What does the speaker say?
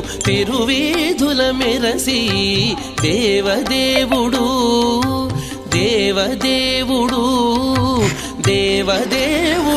తెరువేధుల మెరసి దేవదేవుడు దేవదేవుడు దేవదేవుడు.